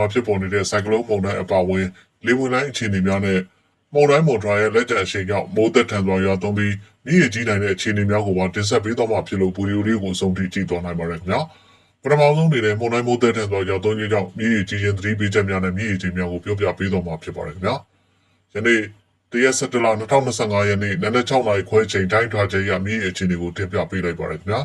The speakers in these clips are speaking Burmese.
မှာဖြစ်ပေါ်နေတဲ့ဆိုင်ကလုန်းမုန်တိုင်းအပါအဝင်လေဝင်တိုင်းအခြေအနေများနဲ့မုန်တိုင်းမုန်တိုင်းရဲ့လက်ကျန်အရှိန်ကြောင့်မိုးသက်ထန်စွာရွာသွန်းပြီးမြစ်ရကြီးနိုင်တဲ့အခြေအနေများကိုပါတင်ဆက်ပေးတော့မှာဖြစ်လို့ပူရီရီကိုအဆုံးထိကြည့်သွားနိုင်ပါတယ်ခင်ဗျာပထမဆုံးအနေနဲ့မုန်တိုင်းမိုးသက်ထန်စွာရွာသွန်းခြင်းကြောင့်မြစ်ရကြီးခြင်းသတိပေးချက်များနဲ့မြစ်ရကြီးများကိုပြောပြပေးတော့မှာဖြစ်ပါတယ်ခင်ဗျာယနေ့တရက်စက်တလ2025ရက်နေ့နနက်6နာရီခွဲချိန်တိုင်းထွာချက်ရမြစ်ရအခြေအနေကိုတင်ပြပေးလိုက်ပါတယ်ခင်ဗျာ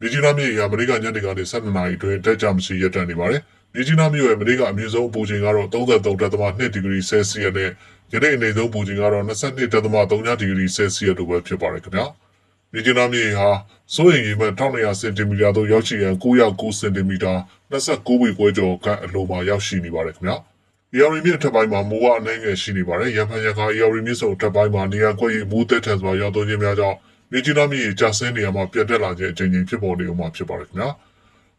မြကြီးနားမြို့ရဲ့အမေရိကန်ညနေကနေ7နာရီအတွင်းတက်ကြမရှိရပ်တန့်နေပါတယ်။ မြကြီးနားမြို့ရဲ့မနေ့ကအမြင့်ဆုံးပူချိန်ကတော့33.2ဒီဂရီဆဲလ်စီယပ်နဲ့ယနေ့အနေဆုံးပူချိန်ကတော့22.3ဒီဂရီဆဲလ်စီယပ်တို့ပဲဖြစ်ပါတယ်ခင်ဗျာ။မြကြီးနားမြို့ဟာစိုးရိမ်ရေမှတ်1200စင်တီမီတာသို့ရောက်ရှိရန်909စင်တီမီတာ29ဝီခွဲကျော်ကအလိုမှာရောက်ရှိနေပါတယ်ခင်ဗျာ။ရီယော်ရီမြစ်အထက်ပိုင်းမှာမိုးကအနှဲငယ်ရှိနေပါတယ်။ရန်ဖန်ရခါရီယော်ရီမြစ်စုံအထက်ပိုင်းမှာနေရာကွက်ရီမူးသက်ထန်စွာရောက်သွင်းခြင်းများကြောင့်မြေကြီးနားမြစ်ရေကျဆင်းနေရမှာပြတ်တက်လာခြင်းအချိန်ချင်းဖြစ်ပေါ်နေဦးမှာဖြစ်ပါတယ်ခင်ဗျာ။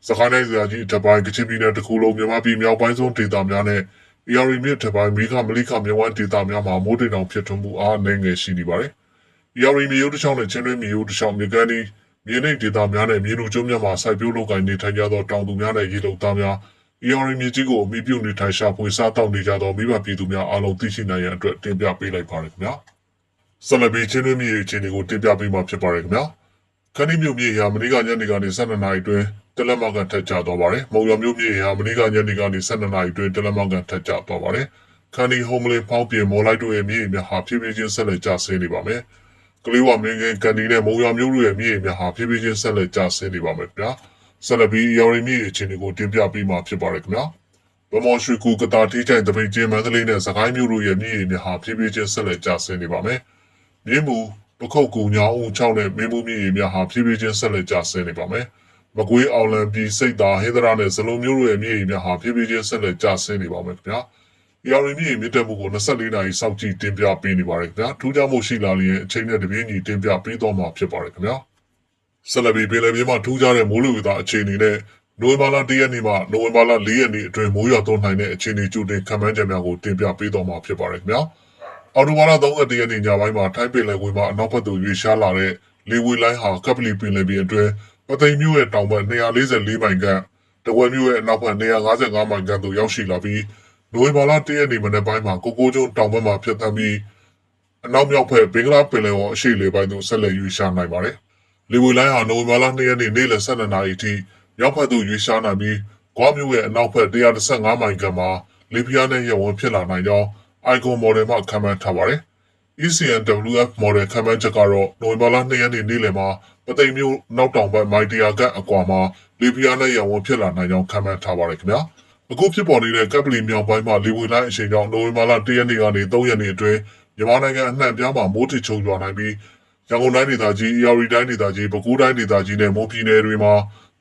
စကိုင်းတိုင်းဇာကြီးအထက်ပိုင်းကချင်ပြည်နယ်တစ်ခုလုံးမြန်မာပြည်မြောက်ပိုင်းဆုံးဒေသများနဲ့ရီယော်ရီမြစ်အထက်ပိုင်းမိခမလိခမြဝန်းဒေသများမှာမိုးတိမ်တောင်ဖြစ်ထွန်းမှုအားအနှဲငယ်ရှိနေပါတယ်။ရီယော်ရီမြေရိုးတစ်ချောင်းနဲ့ချင်းတွင်းမြေရိုးတစ်ချောင်းမြေကမ်းဒီမြေနိမ့်ဒေသများနဲ့မြေလူကျွန်းများမှာစိုက်ပျိုးလုပ်ကိုင်နေထိုင်ကြသောတောင်သူများနဲ့ရေလုံသားများရီယော်ရီမြေကြီးကိုအမိပြုနေထိုင်ရှာဖွေစားတောက်နေကြသောမိဘပြည်သူများအားလုံးသိရှိနိုင်ရန်အတွက်တင်ပြပေးလိုက်ပါတယ်ခင်ဗျာ။ဆက်လက်ပြီးချင်းတွင်းမြေအခြေအနေကိုတင်ပြပေးမှာဖြစ်ပါတယ်ခင်ဗျာ။ခန်းဒီမြို့မြေဟာမနေ့ကညနေကနေ12နာရီအတွင်း တလက်မောက်ကထက်ကျသွားပါတယ်။မုံရမြို့မြေဟာမနေ့ကညနေကနေ12နာရီအတွင်းတလက်မောက်ကထက်ကျသွားပါတယ်။ခန်းဒီဟုံးမလင်းဖောင်းပြေမော်လိုက်တို့ရဲ့မြေများဟာဖြည်းဖြည်းချင်းဆက်လက်ကျဆင်းနေပါမယ်။ကလေးဝမင်းကင်းကန်ဒီနဲ့မုံရမြို့တို့ရဲ့မြေများဟာဖြည်းဖြည်းချင်းဆက်လက်ကျဆင်းနေပါမယ်ခင်ဗျာ။ဆက်လက်ပြီးရော်ရီမြေအခြေအနေကိုတင်ပြပေးမှာဖြစ်ပါတယ်ခင်ဗျာ။ဗမော်ရွှေကူကတာတီးချိုင်တပိတ်ကျင်းမန္တလေးနဲ့စကိုင်းမြို့တို့ရဲ့မြေမြေဟာဖြည်းဖြည်းချင်းဆက်လက်ကျဆင်းနေပါမယ်။မြင်းမူပခုတ်ကူညောင်းဦး6နဲ့မင်းမူမြေများဟာဖြည်းဖြည်းချင်းဆက်လက်ကျဆင်းနေပါမယ်။ မကွေးအောင်လံပြည်စိတ်သာဟေဒရာနဲ့ဇလုံးမျိုးတို့ရဲ့မြေများဟာဖြည်းဖြည်းချင်းဆက်လက်ကျဆင်းနေပါမယ်ခင်ဗျာ။ရောင်ရင်းမြေမြင့်တက်မှုကို24နာရီစောင့်ကြည့်တင်ပြပေးနေပါတယ်ခင်ဗျာ။ထူးခြားမှုရှိလာလျင်အချိန်နဲ့တပြေးညီတင်ပြပေးတော့မှာဖြစ်ပါတယ်ခင်ဗျာ။ဆက်လက်ပြီးပင်လယ်ပြင်မှာထူးခြားတဲ့မိုးလေဝသအခြေအနေနဲ့နိုဝင်ဘာလ၁ရက်နေ့မှနိုဝင်ဘာလ၄ရက်နေ့အတွင်းမိုးရွာသွန်းနိုင်တဲ့အခြေအနေကြိုတင်ခန့်မှန်းချက်များကိုတင်ပြပေးတော့မှာဖြစ်ပါတယ်ခင်ဗျာ။အော်တိုဘာလ31ရက်နေ့ညပိုင်းမှာထိုင်းပင်လယ်ကွေ့မှာအနောက်ဘက်သို့ရွေ့ရှားလာတဲ့လေဝေလိုင်းဟာကပလီပင်လယ်ပြင်အတွင်း ပသိမ်မြို့ရဲ့တောင်ဘက်244မိုင်ခန့်တဝဲမြို့ရဲ့အနောက်ဘက်255မိုင်ခန့်သို့ရောက်ရှိလာပြီးနိုဝင်ဘာလ1ရက်နေ့မနက်ပိုင်းမှာကိုကိုကျွန်းတောင်ဘက်မှာဖြတ်သန်းပြီးအနောက်မြောက်ဘက်ဘင်္ဂလားပင်လယ်ဝေါ်အရှေ့လေပိုင်းသို့ဆက်လက်ရွေ့ရှားနိုင်ပါတယ်။လေဝေလိုင်းဟာနိုဝင်ဘာလ2ရက်နေ့နေ့လယ်12နာရီအထိမြောက်ဘက်သို့ရွေ့ရှားနိုင်ပြီးဂွာမြို့ရဲ့အနောက်ဘက်115မိုင်ခန့်မှာလေပြင်းအားနဲ့ရက်ဝန်းဖြစ်လာနိုင်ကြောင်း Icon Model မှခန့်မှန်းထားပါတယ်။ ECNWF Model ခန့်မှန်းချက်ကတော့နိုဝင်ဘာလ2ရက်နေ့နေ့လယ်မှာ ပသိမ်မြို့နောက်တောင်ဘက်မိုင်100ခန့်အကွာမှာလေပြင်းအားနဲ့ရက်ဝန်းဖြစ်လာနိုင်ကြောင်းခန့်မှန်းထားပါတယ်ခင်ဗျာ။အခုဖြစ်ပေါ်နေတဲ့ကပ်ပလီမြောက်ပိုင်းမှာလေဝေလိုင်းအရှိန်ကြောင့်နိုဝင်ဘာလ1ရက်နေ့ကနေ3ရက်နေ့အတွင်းမြန်မာနိုင်ငံအနှံ့အပြားမှာမိုးထစ်ချုံရွာနိုင်ပြီးရန်ကုန်တိုင်းဒေသကြီး၊အေရီတိုင်းဒေသကြီး၊ပဲခူးတိုင်းဒေသကြီးနဲ့မွန်ပြည်နယ်တွေမှာ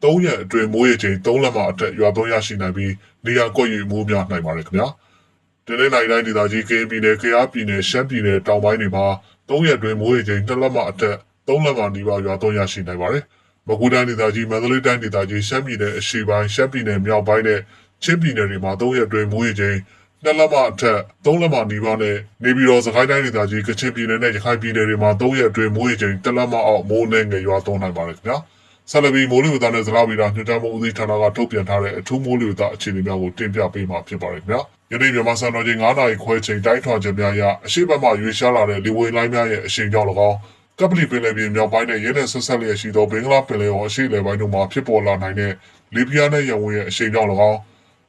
3ရက်အတွင်းမိုးရေချိန်3လက်မအထက်ရွာသွန်းရရှိနိုင်ပြီးနေရာကွက်ရွေမိုးများနိုင်ပါတယ်ခင်ဗျာ။တနင်္လာရီတိုင်းဒေသကြီးကရင်ပြည်နယ်၊ကယားပြည်နယ်၊ရှမ်းပြည်နယ်တောင်ပိုင်းတွေမှာ3ရက်အတွင်းမိုးရေချိန်2လက်မအထက် 3လက်မနီးပါးရွာသွန်းရရှိနိုင်ပါတယ်။မကွေးတိုင်းဒေသကြီး၊မန္တလေးတိုင်းဒေသကြီး၊ရှမ်းပြည်နယ်အရှေ့ပိုင်း၊ရှမ်းပြည်နယ်မြောက်ပိုင်းနဲ့ချင်းပြည်နယ်တွေမှာ3ရက်အတွင်းမိုးရေချိန်2လက်မအထက်3လက်မနီးပါးနဲ့နေပြည်တော်စကိုင်းတိုင်းဒေသကြီးကချင်ပြည်နယ်နဲ့ရခိုင်ပြည်နယ်တွေမှာ3ရက်အတွင်းမိုးရေချိန်1လက်မအောက်မိုးနှင်းငယ်ရွာသွန်းနိုင်ပါတယ်ခင်ဗျာ။ဆက်လက်ပြီးမိုးလေဝသနဲ့ဇလားဗီတာညွှန်ကြားမှုဦးစီးဌာနကထုတ်ပြန်ထားတဲ့အထူးမိုးလေဝသအခြေအနေများကိုတင်ပြပေးမှာဖြစ်ပါတယ်ခင်ဗျာ။ယနေ့မြန်မာစံတော်ချိန်9နာရီခွဲချိန်တိုင်းထွာချက်များအရအရှိတ်ဘက်မှရွေးရှားလာတဲ့လေဝေလိုင်းများရဲ့အရှိန်ကြောင့်၎င်း ကပလီပင်လယ်ပြင်မြောက်ပိုင်းနဲ့ရဲနဲ့ဆက်ဆက်လျက်ရှိသောဘင်္ဂလားပင်လယ်ော်အရှိတ်လယ်ပိုင်းတို့မှာဖြစ်ပေါ်လာနိုင်တဲ့လေပြင်းနဲ့ရံဝင်ရဲ့အရှိန်ကြောင့်၎င်း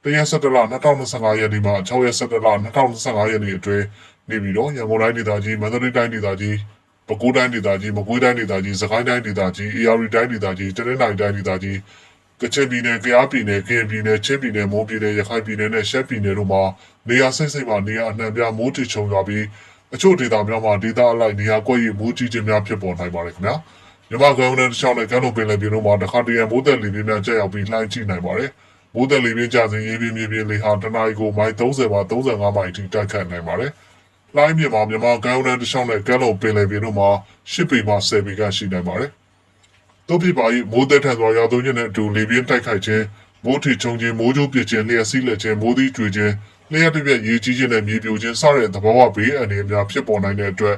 တရက်17လ2025ရက်နေ့မှ6ရက်17လ2025ရက်နေ့အတွင်းနေပြီးတော့ရန်ကုန်တိုင်းဒေသကြီးမန္တလေးတိုင်းဒေသကြီးပဲခူးတိုင်းဒေသကြီးမကွေးတိုင်းဒေသကြီးစကိုင်းတိုင်းဒေသကြီးအေရီတိုင်းဒေသကြီးတနင်္သာရီတိုင်းဒေသကြီးကချင်ပြည်နယ်၊ကယားပြည်နယ်၊ကရင်ပြည်နယ်၊ချင်းပြည်နယ်၊မွန်ပြည်နယ်၊ရခိုင်ပြည်နယ်နဲ့ရှမ်းပြည်နယ်တို့မှာနေရာစိမ့်စိမ့်မှာနေရာအနှံ့ပြားမိုးထစ်ချုံရွာပြီး အချို့ဒေသများမှာဒေသအလိုက်နေရာကွက်ရီမိုးကြီးခြင်းများဖြစ်ပေါ်နိုင်ပါတယ်ခင်ဗျာ။မြန်မာကမ်းရိုးတန်းတစ်လျှောက်နဲ့ကမ်းလွန်ပင်လယ်ပြင်တို့မှာတခါတရံမိုးသက်လေပြင်းများကျရောက်ပြီးလှိုင်းကြီးနိုင်ပါတယ်။မိုးသက်လေပြင်းကျစဉ်ရေပြင်းမြေပြင်လေဟာတနအီကိုမိုင်30မှ35မိုင်အထိတိုက်ခတ်နိုင်ပါတယ်။လှိုင်းမြစ်မှာမြန်မာကမ်းရိုးတန်းတစ်လျှောက်နဲ့ကမ်းလွန်ပင်လယ်ပြင်တို့မှာ10ပေမှ10ပေခန့်ရှိနိုင်ပါတယ်။တို့ဖြစ်ပါ၏မိုးသက်ထန်စွာရောက်သွင်းခြင်းနဲ့အတူလေပြင်းတိုက်ခိုက်ခြင်းမိုးထီချုံခြင်းမိုးကြိုးပစ်ခြင်းလျှက်စီးလက်ခြင်းမိုးသီးကျွေခြင်း လျှက်တစ်ပြက်ရေကြီးခြင်းနဲ့မြေပြိုခြင်းစတဲ့သဘောဝဘေးအန္တရာယ်များဖြစ်ပေါ်နိုင်တဲ့အတွက်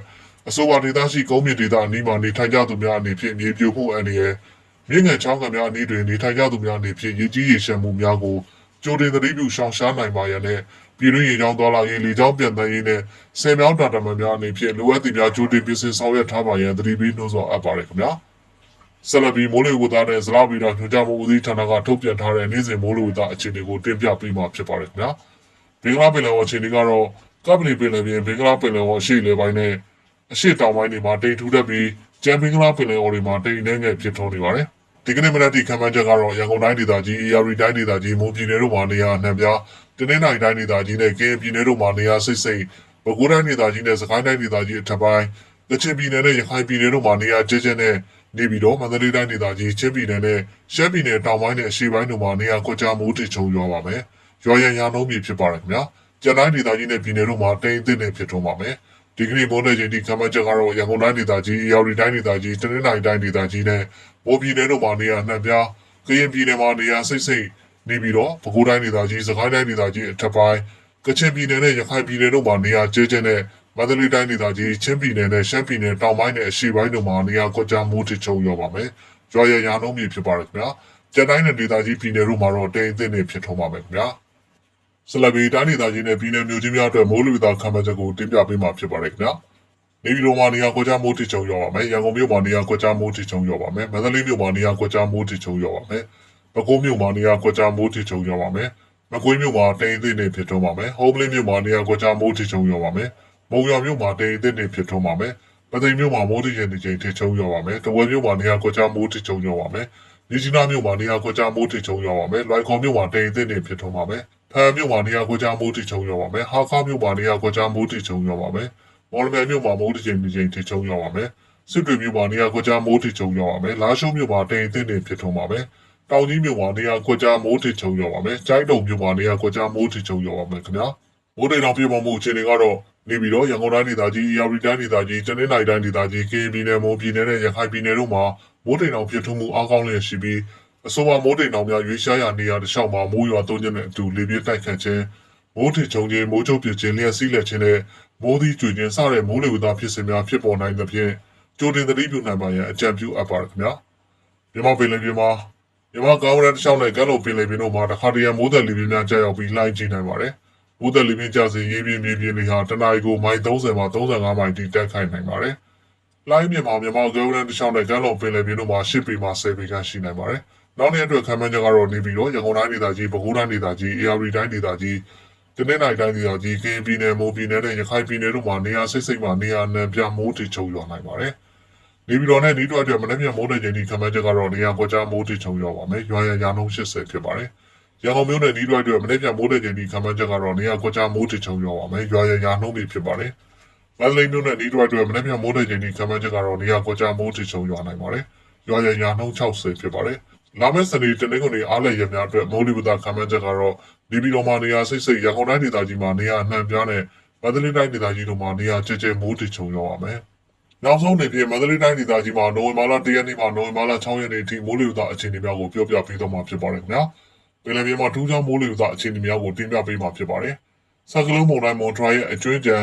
အဆိုပါဒေသရှိကုန်းမြင့်ဒေသအနီးမှာနေထိုင်ကြသူများအနေဖြင့်မြေပြိုမှုအန္တရာယ်မြင့်ငယ်ချောင်းကများအနီးတွင်နေထိုင်ကြသူများအနေဖြင့်ရေကြီးရေရှမ်းမှုများကိုကြိုတင်သတိပြုရှောင်ရှားနိုင်ပါရန်နဲ့ပြည်တွင်းရေကြောင်းသွားလာရေးလေကြောင်းပြန်တန်းရေးနဲ့ဆယ်မြောင်းတာတမန်များအနေဖြင့်လိုအပ်သည့်များကြိုတင်ပြင်ဆင်ဆောင်ရွက်ထားပါရန်သတိပေးနှိုးဆော်အပ်ပါတယ်ခင်ဗျာဆလဘီမိုးလေဝသနဲ့ဇလာဗီတော်ညွှန်ကြားမှုဦးစီးဌာနကထုတ်ပြန်ထားတဲ့နေ့စဉ်မိုးလေဝသအခြေအနေကိုတင်ပြပေးမှာဖြစ်ပါတယ်ခင်ဗျာ ဘင်္ဂလားပင်လယ်ဝအခြေအနေကတော့ကပလီပင်လယ်ပြင်ဘင်္ဂလားပင်လယ်ဝအရှိလေပိုင်းနဲ့အရှိတောင်ပိုင်းတွေမှာတိမ်ထူးတတ်ပြီးကျန်ဘင်္ဂလားပင်လယ်အော်တွေမှာတိမ်နှဲငယ်ဖြစ်ထွန်းနေပါတယ်ဒီကနေ့မနက်ဒီခံမှန်းချက်ကတော့ရန်ကုန်တိုင်းဒေသကြီးအေရီတိုင်းဒေသကြီးမွန်ပြည်နယ်တို့မှာနေရာနှံပြားတနင်္သာရီတိုင်းဒေသကြီးနဲ့ကရင်ပြည်နယ်တို့မှာနေရာစိတ်စိတ်ပဲခူးတိုင်းဒေသကြီးနဲ့စကိုင်းတိုင်းဒေသကြီးအထက်ပိုင်းကချင်ပြည်နယ်နဲ့ရခိုင်ပြည်နယ်တို့မှာနေရာကျကျနဲ့နေပြီးတော့မန္တလေးတိုင်းဒေသကြီးချင်းပြည်နယ်နဲ့ရှမ်းပြည်နယ်တောင်ပိုင်းနဲ့အရှေ့ပိုင်းတို့မှာနေရာကွက်ကြားမိုးတိတ်ချုံရွာပါမယ်။ ရွာရန်ရာနှုန်းမြေဖြစ်ပါတယ်ခင်ဗျာ။ကျန်တိုင်းဒေသကြီးနဲ့ပြည်နယ်တို့မှာတိမ်အသင့်နဲ့ဖြစ်ထွန်းပါမယ်။ဒီကနေ့မိုးနဲ့ချိန်ဒီကမ်းမချက်ကတော့ရန်ကုန်တိုင်းဒေသကြီး၊အေရီတိုင်းဒေသကြီး၊တနင်္သာရီတိုင်းဒေသကြီးနဲ့မိုးပြည်နယ်တို့မှာနေရာနှံပြားကရင်ပြည်နယ်မှာနေရာစိတ်စိတ်နေပြီးတော့ပဲခူးတိုင်းဒေသကြီး၊စကိုင်းတိုင်းဒေသကြီးအထက်ပိုင်းကချင်ပြည်နယ်နဲ့ရခိုင်ပြည်နယ်တို့မှာနေရာကျကျနဲ့မန္တလေးတိုင်းဒေသကြီးချင်းပြည်နယ်နဲ့ရှမ်းပြည်နယ်တောင်ပိုင်းနဲ့အရှေ့ပိုင်းတို့မှာနေရာကွက်ကြားမိုးထချုံရောက်ပါမယ်။ရွာရရာနှုန်းမြေဖြစ်ပါတယ်ခင်ဗျာ။ကျန်တိုင်းနဲ့ဒေသကြီးပြည်နယ်တို့မှာတော့တိမ်အသင့်နေဖြစ်ထုံးပါမယ်ခင်ဗျာ။ ဆလဘီတိုင်းဒေသကြီးနဲ့ပြည်နယ်မျိုးချင်းများအတွက်မိုးလေဝသခန့်မှန်းချက်ကိုတင်ပြပေးမှာဖြစ်ပါတယ်ခင်ဗျာ။နေပြည်တော်မှာနေရာကွက်ကြားမိုးထချုံရောက်ပါမယ်။ရန်ကုန်မြို့မှာနေရာကွက်ကြားမိုးထချုံရောက်ပါမယ်။မန္တလေးမြို့မှာနေရာကွက်ကြားမိုးထချုံရောက်ပါမယ်။ပဲခူးမြို့မှာနေရာကွက်ကြားမိုးထချုံရောက်ပါမယ်။မကွေးမြို့မှာတိမ်အသင့်နေဖြစ်ထုံးပါမယ်။ဟုံးပလင်းမြို့မှာနေရာကွက်ကြားမိုးထချုံရောက်ပါမယ်။မုံရွာမြို့မှာတိမ်အသစ်တွေဖြစ်ထွန်းပါမယ်။ပသိမ်မြို့မှာမိုးတိကျနေချိန်ထချုံရောက်ပါမယ်။တဝယ်မြို့မှာနေရာကွက်ကြားမိုးထချုံရောက်ပါမယ်။မြကြီးနားမြို့မှာနေရာကွက်ကြားမိုးထချုံရောက်ပါမယ်။လွိုင်ကော်မြို့မှာတိမ်အသစ်တွေဖြစ်ထွန်းပါမယ်။ ဖန်မြို့မှာနေရာကွက်ကြားမိုးထချုံရောက်ပါမယ်။ဟာခါမြို့မှာနေရာကွက်ကြားမိုးထချုံရောက်ပါမယ်။မော်လမြိုင်မြို့မှာမိုးတိကျနေချိန်ထချုံရောက်ပါမယ်။စစ်တွေမြို့မှာနေရာကွက်ကြားမိုးထချုံရောက်ပါမယ်။လာရှုံးမြို့မှာတိမ်အသစ်တွေဖြစ်ထွန်းပါမယ်။တောင်ကြီးမြို့မှာနေရာကွက်ကြားမိုးထချုံရောက်ပါမယ်။ကျိုင်းတုံမြို့မှာနေရာကွက်ကြားမိုးထချုံရောက်ပါမယ်ခင်ဗျာ။မိုးတိမ်တော်ပြေပေါ်မှုအခြေအနေကတော့နေပြီးတော့ရန်ကုန်တိုင်းဒေသကြီး၊ရာဝတီတိုင်းဒေသကြီး၊တနင်္သာရီတိုင်းဒေသကြီး၊ကရင်ပြည်နယ်၊မွန်ပြည်နယ်နဲ့ရခိုင်ပြည်နယ်တို့မှာမိုးတိမ်တော်ဖြစ်ထွန်းမှုအားကောင်းလျက်ရှိပြီး အဆိုပါမိုးတိမ်တော်များရွေးရှားရာနေရာတစ်လျှောက်မှာမိုးရွာသွန်းခြင်းနဲ့အတူလေပြင်းတိုက်ခတ်ခြင်းမိုးထချုံခြင်းမိုးချုပ်ပြခြင်းလျှက်စီးလက်ခြင်းနဲ့မိုးသီးကျွေခြင်းစတဲ့မိုးလေဝသဖြစ်စဉ်များဖြစ်ပေါ်နိုင်သဖြင့်ကြိုတင်သတိပြုနိုင်ပါရန်အကြံပြုအပ်ပါတယ်ခင်ဗျာမြန်မာပြည်လေပြည်မှာမြန်မာကောင်းရန်တစ်လျှောက်နဲ့ကမ်းလွန်ပင်လယ်ပြင်တို့မှာတခါတရံမိုးသက်လေပြင်းများကြာရောက်ပြီးလှိုင်းကြီးနိုင်ပါတယ်။မိုးသက်လေပြင်းကျစေရေးပြင်းမြေပြင်းတွေဟာတနအီကိုမိုင်30မှ35မိုင်တိတက်ခိုင်နိုင်ပါတယ်။လိုင်းမြေမှာမြန်မာကမ်းရန်တစ်ချောင်းနဲ့ကမ်းလွန်ပင်လယ်ပြင်တို့မှာ10ပေမှ10ပေခန့်ရှိနိုင်ပါတယ်။ နောက်နေ့အတွက်ခံမှန်းချက်ကတော့နေပြီးတော့ရန်ကုန်တိုင်းဒေသကြီး၊ပဲခူးတိုင်းဒေသကြီး၊အေရီတိုင်းဒေသကြီး၊တနင်္သာရီတိုင်းဒေသကြီး၊ကရင်ပြည်နယ်၊မွန်ပြည်နယ်နဲ့ရခိုင်ပြည်နယ်တို့မှာနေရာစိတ်စိတ်မှနေရာနှံပြမိုးတိချုံရွာနိုင်ပါတယ်။နေပြည်တော်နဲ့ဤတို့အတွက်မနေ့ကမိုးတဲ့ချိန်ဒီခံမှန်းချက်ကတော့နေရာကွက်ကြားမိုးတိချုံရွာပါမယ်။ရွာရရာနှုန်း80ဖြစ်ပါတယ်။ရန်ကုန်မြို့နယ်ဤတွက်အတွက်မနေ့ကမိုးတဲ့ချိန်ဒီခံမှန်းချက်ကတော့နေရာကွက်ကြားမိုးတချုံရောက်ပါမယ်။ရွာရရာနှုန်းတွေဖြစ်ပါတယ်။မန္တလေးမြို့နယ်ဤတွက်အတွက်မနေ့ကမိုးတဲ့ချိန်ဒီခံမှန်းချက်ကတော့နေရာကွက်ကြားမိုးတချုံရောက်နိုင်ပါတယ်။ရွာရရာနှုန်း60ဖြစ်ပါတယ်။ လာမယ့်စနေတနင်္ဂနွေအားလည်ရများအတွက်မိုးလေဝသခံမှန်းချက်ကတော့ဒီပြည်တော်မှာနေရာစိတ်စိတ်ရန်ကုန်တိုင်းဒေသကြီးမှာနေရာနှံပြားနဲ့မန္တလေးတိုင်းဒေသကြီးတို့မှာနေရာကျကျမိုးတချုံရောက်ပါမယ်။နောက်ဆုံးအနေဖြင့်မန္တလေးတိုင်းဒေသကြီးမှာနိုဝင်ဘာလ1ရက်နေ့မှနိုဝင်ဘာလ6ရက်နေ့အထိမိုးလေဝသအခြေအနေများကိုပြောပြပေးသွားမှာဖြစ်ပါတယ်ခင်ဗျာပင်လယ်ပြင်မှာထူးခြားမိုးလေဝသအခြေအနေများကိုတင်ပြပေးမှာဖြစ်ပါတယ်။စကလုံးမုန်တိုင်းမွန်ထရာရဲ့အကျွင်းကြံ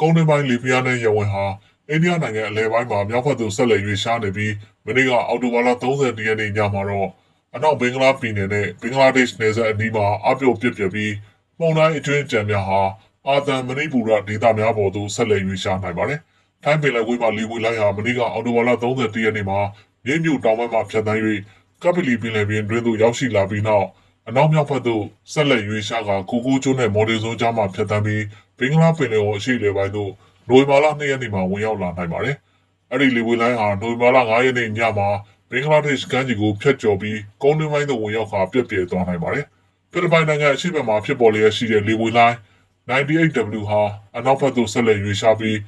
ကုန်းတွင်းပိုင်းလေပြင်းနဲ့ရဝင်ဟာ အိန္ဒိယနိုင်ငံအလဲပိုင်းမှာမြောက်ဘက်သို့ဆက်လက်ရွေ့ရှားနေပြီးမနေ့ကအောက်တိုဘာလ30ရက်နေ့ညမှာတော့အနောက်ဘင်္ဂလားပြည်နယ်နဲ့ဘင်္ဂလားဒေ့ရှ်နယ်စပ်အနီးမှာအပြုတ်ပြစ်ပြပြီးမုန်တိုင်းအကျွင်းကြံများဟာအာသံမဏိပူရဒေသများပေါ်သို့ဆက်လက်ရွေ့ရှားနိုင်ပါတယ်။ထိုင်းပင်လယ်ကွေ့မှာလေဝင်လိုက်ဟာမနေ့ကအော်တိုဘာလ30ရက်နေ့မှာမြိတ်မြို့တောင်ဘက်မှဖြတ်တန်း၍ကပလီပင်လယ်ပြင်တွင်သို့ရောက်ရှိလာပြီးနောက်အနောက်မြောက်ဘက်သို့ဆက်လက်ရွေ့ရှားကကိုကိုကျွန်းနဲ့မော်ဒယ်ဇုံကြားမှဖြတ်တန်းပြီးဘင်္ဂလားပင်လယ်အော်အရှေ့လေပိုင်းသို့ နိုဝင်ဘာလ2ရက်နေ့မှာဝင်ရောက်လာနိုင်ပါတယ်။အဲ့ဒီလေဝင်လိုင်းဟာနိုဝင်ဘာလ9ရက်နေ့ညမှာဘင်္ဂလားဒေ့ရှ်ကမ်းခြေကိုဖျက်ကျော်ပြီးကုန်းတွင်းပိုင်းသို့ဝင်ရောက်ခါပြက်ပြဲသွားနိုင်ပါတယ်။ဖိလစ်ပိုင်နိုင်ငံအရှေ့ဘက်မှာဖြစ်ပေါ်လျက်ရှိတဲ့လေဝင်လိုင်း 98W ဟာအနောက်ဘက်သို့ဆက်လက်ရွေ့ရှားပြီး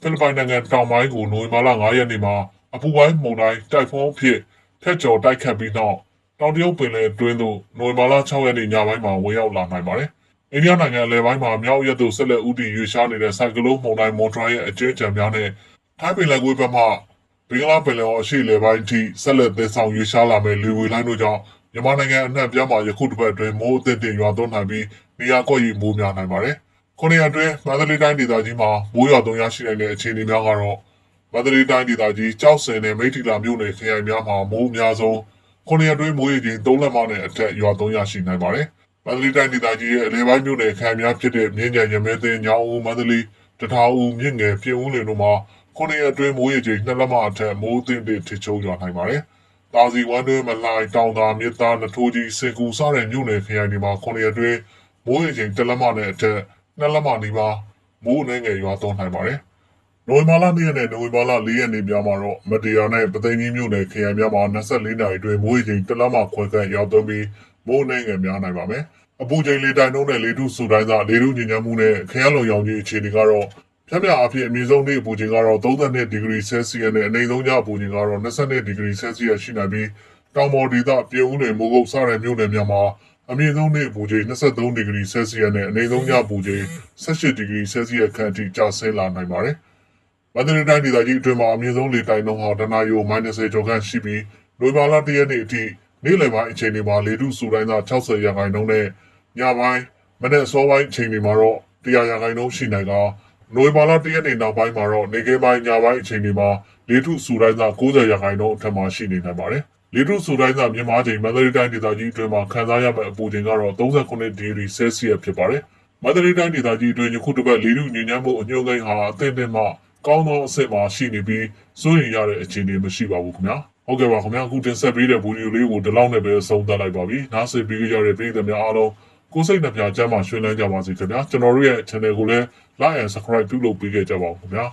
ဖိလစ်ပိုင်နိုင်ငံတောင်ပိုင်းကိုနိုဝင်ဘာလ9ရက်နေ့မှာအပူပိုင်းမုန်တိုင်းတိုက်ဖုန်းအဖြစ်ဖျက်ကျော်တိုက်ခတ်ပြီးနောက်တောင်တရုတ်ပင်လယ်အတွင်းသို့နိုဝင်ဘာလ6ရက်နေ့ညပိုင်းမှာဝင်ရောက်လာနိုင်ပါတယ်။ အိန္ဒိယနိုင်ငံအလယ်ပိုင်းမှာမြောက်ရက်သို့ဆက်လက်ဦးတည်ရွေ့ရှားနေတဲ့ဆိုင်ကလုန်းမုန်တိုင်းမွန်ထရာရဲ့အကျဉ်းချံများနဲ့ထိုင်းပင်လယ်ကွေ့ဘက်မှဘင်္ဂလားပင်လယ်အော်အရှေ့လေပိုင်းထိဆက်လက်သက်ဆောင်ရွေ့ရှားလာမဲ့လေဝေလိုင်းတို့ကြောင့်မြန်မာနိုင်ငံအနှံ့ပြားမှာယခုတစ်ပတ်အတွင်းမိုးအသင့်တင်ရွာသွန်းနိုင်ပြီးနေရာကွက်ရီမိုးများနိုင်ပါတယ်။ခုနှစ်ရက်အတွင်းမန္တလေးတိုင်းဒေသကြီးမှာမိုးရွာသွန်းရရှိနိုင်တဲ့အခြေအနေများကတော့မန္တလေးတိုင်းဒေသကြီးကြောက်စင်နဲ့မိထီလာမြို့နယ်ခရိုင်များမှာမိုးအများဆုံးခုနှစ်ရက်အတွင်းမိုးရေချိန်3လက်မနဲ့အထက်ရွာသွန်းရရှိနိုင်ပါတယ်။ မမန္တလေးတိုင်းဒေသကြီးရဲ့အလဲပိုင်းမြို့နယ်ခံများဖြစ်တဲ့မြင်းကြံရမဲသိန်းညောင်ဦးမန္တလေးတထားဦးမြင့်ငယ်ပြင်ဦးလင်တို့မှာခုနှစ်ရက်အတွင်းမိုးရေချိန်နှစ်လက်မအထက်မိုးသင့်တဲ့ထစ်ချုံရွာနိုင်ပါတယ်။တာစီဝမ်းတွဲမလှိုင်တောင်သာမြစ်သားနထိုးကြီးစင်ကူစတဲ့မြို့နယ်ခရိုင်တွေမှာခုနှစ်ရက်အတွင်းမိုးရေချိန်တစ်လက်မနဲ့အထက်နှစ်လက်မနီးပါးမိုးအနှဲငယ်ရွာသွန်းနိုင်ပါတယ်။နိုဝင်ဘာလ2ရက်နဲ့နိုဝင်ဘာလ4ရက်နေ့များမှာတော့မတရားနဲ့ပသိမ်ကြီးမြို့နယ်ခရိုင်များမှာ24နာရီအတွင်းမိုးရေချိန်တစ်လမှခွဲခန့်ရောက်သွန်းပြီးမိုးနှင်းငယ်များနိုင်ပါမယ်။ အပူချိန်လေတိုင်းနှုန်းနဲ့လေထုစူတိုင်းသာလေထုညဉ့်ညမ်းမှုနဲ့ခရမ်းလုံရောင်ကြီးအခြေအနေကတော့ဖြတ်ပြအဖြစ်အမြင့်ဆုံးနေ့အပူချိန်ကတော့32ဒီဂရီဆဲဆီယပ်နဲ့အနိမ့်ဆုံးညအပူချိန်ကတော့22ဒီဂရီဆဲဆီယပ်ရှိနိုင်ပြီးတောင်ပေါ်ဒေသပြည်ဦးနယ်မိုးကုတ်စတဲ့မြို့နယ်များမှာအမြင့်ဆုံးနေ့အပူချိန်23ဒီဂရီဆဲဆီယပ်နဲ့အနိမ့်ဆုံးညအပူချိန်18ဒီဂရီဆဲဆီယပ်ခန့်အထိကျဆင်းလာနိုင်ပါတယ်။မန္တလေးတိုင်းဒေသကြီးအတွင်းမှာအမြင့်ဆုံးလေတိုက်နှုန်းဟာတနာယို -30 ကျော်ခန့်ရှိပြီးနိုဝင်ဘာလ၁ရက်နေ့အထိနေ့လယ်ပိုင်းအချိန်တွေမှာလေထုစူတိုင်းသာ60ရာခိုင်နှုန်းနဲ့ ညပိုင်းမနေ့အစောပိုင်းအချိန်တွေမှာတော့100ရာခိုင်နှုန်းရှိနိုင်ကနိုဝင်ဘာလ၁ရက်နေ့နောက်ပိုင်းမှာတော့နေကဲပိုင်းညပိုင်းအချိန်တွေမှာလေထုစူတိုင်းသာ90ရာခိုင်နှုန်းအထက်မှာရှိနေနိုင်ပါတယ်။လေထုစူတိုင်းသာမြန်မာချိန်မန္တလေးတိုင်းဒေသကြီးအတွင်းမှာခံစားရမယ့်အပူချိန်ကတော့39ဒီဂရီဆဲဆီယပ်ဖြစ်ပါတယ်။မန္တလေးတိုင်းဒေသကြီးအတွင်းယခုတစ်ပတ်လေထုညဉ့်ညမ်းမှုအညွှန်းကိန်းဟာအသင့်အင့်မှကောင်းသောအဆင့်မှာရှိနေပြီးစိုးရင်ရတဲ့အခြေအနေမရှိပါဘူးခင်ဗျာဟုတ်ကဲ့ပါခင်ဗျာအခုတင်ဆက်ပေးတဲ့ဗီဒီယိုလေးကိုဒီလောက်နဲ့ပဲဆုံးသတ်လိုက်ပါပြီနားဆင်ပြီးကြတဲ့ပြည်သူများအားလုံး ကိုယ်စိတ်နှပြကျမ်းမှာရွှင်လန်းကြပါစေခင်ဗျာကျွန်တော်တို့ရဲ့ channel ကိုလည်း like and subscribe ပြုလုပ်ပေးခဲ့ကြပါဦးခင်ဗျာ